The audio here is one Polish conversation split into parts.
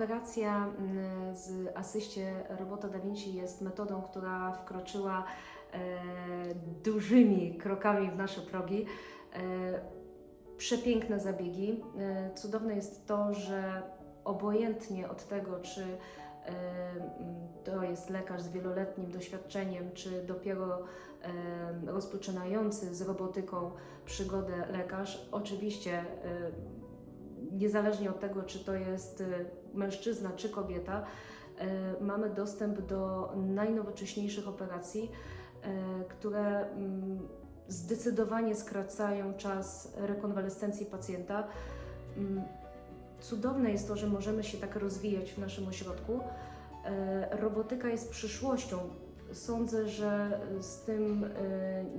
operacja mm, z asyście robota Da Vinci jest metodą, która wkroczyła e, dużymi krokami w nasze progi. E, przepiękne zabiegi. E, cudowne jest to, że obojętnie od tego, czy mm, to jest lekarz z wieloletnim doświadczeniem, czy dopiero rozpoczynający z robotyką przygodę lekarz, oczywiście niezależnie od tego, czy to jest e, mężczyzna czy kobieta, e, mamy dostęp do najnowocześniejszych operacji, e, które mm, zdecydowanie skracają czas rekonwalescencji pacjenta. Mm, Cudowne jest to, że możemy się tak rozwijać w naszym ośrodku. Robotyka jest przyszłością. Sądzę, że z tym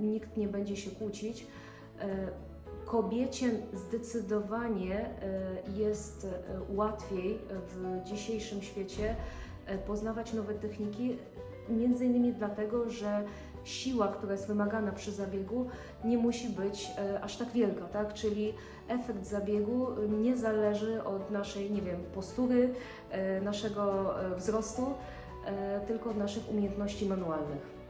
nikt nie będzie się kłócić. Kobiecie zdecydowanie e, jest e, łatwiej w dzisiejszym świecie e, poznawać nowe techniki, między innymi dlatego, że siła, która jest wymagana przy zabiegu, nie musi być aż tak wielka, tak? Czyli efekt zabiegu nie zależy od naszej, nie wiem, postury, naszego wzrostu, tylko od naszych umiejętności manualnych.